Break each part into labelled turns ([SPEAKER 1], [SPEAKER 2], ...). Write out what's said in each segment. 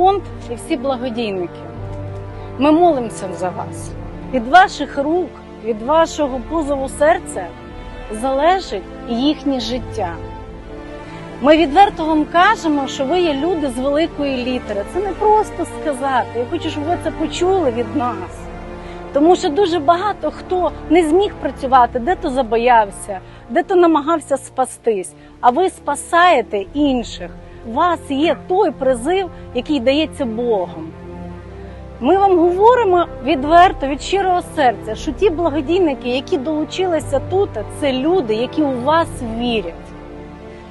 [SPEAKER 1] фонд і всі благодійники. Ми молимося за вас. Від ваших рук, від вашого позову серця залежить їхнє життя. Ми відверто вам кажемо, що ви є люди з великої літери. Це не просто сказати. Я хочу, щоб ви це почули від нас. Тому що дуже багато хто не зміг працювати, де то забоявся, де то намагався спастись. А ви спасаєте інших. У вас є той призив, який дається Богом. Ми вам говоримо відверто від щирого серця, що ті благодійники, які долучилися тут, це люди, які у вас вірять.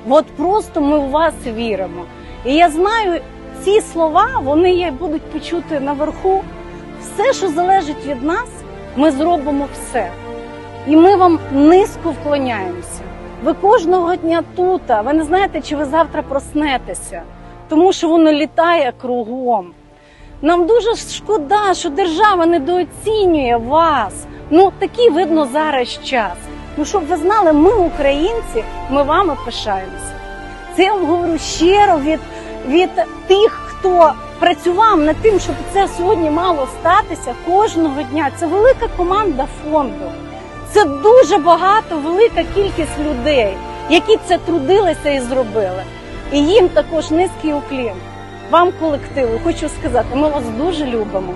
[SPEAKER 1] От просто ми в вас віримо. І я знаю, ці слова вони будуть почути наверху. Все, що залежить від нас, ми зробимо все. І ми вам низько вклоняємося. Ви кожного дня тут. Ви не знаєте, чи ви завтра проснетеся, тому що воно літає кругом. Нам дуже шкода, що держава недооцінює вас. Ну такий видно зараз час. Ну щоб ви знали, ми, українці, ми вами пишаємося. Це я вам говорю щиро від, від тих, хто працював над тим, щоб це сьогодні мало статися кожного дня. Це велика команда фонду. Це дуже багато, велика кількість людей, які це трудилися і зробили. І їм також низький уклін. Вам, колективу, хочу сказати, ми вас дуже любимо.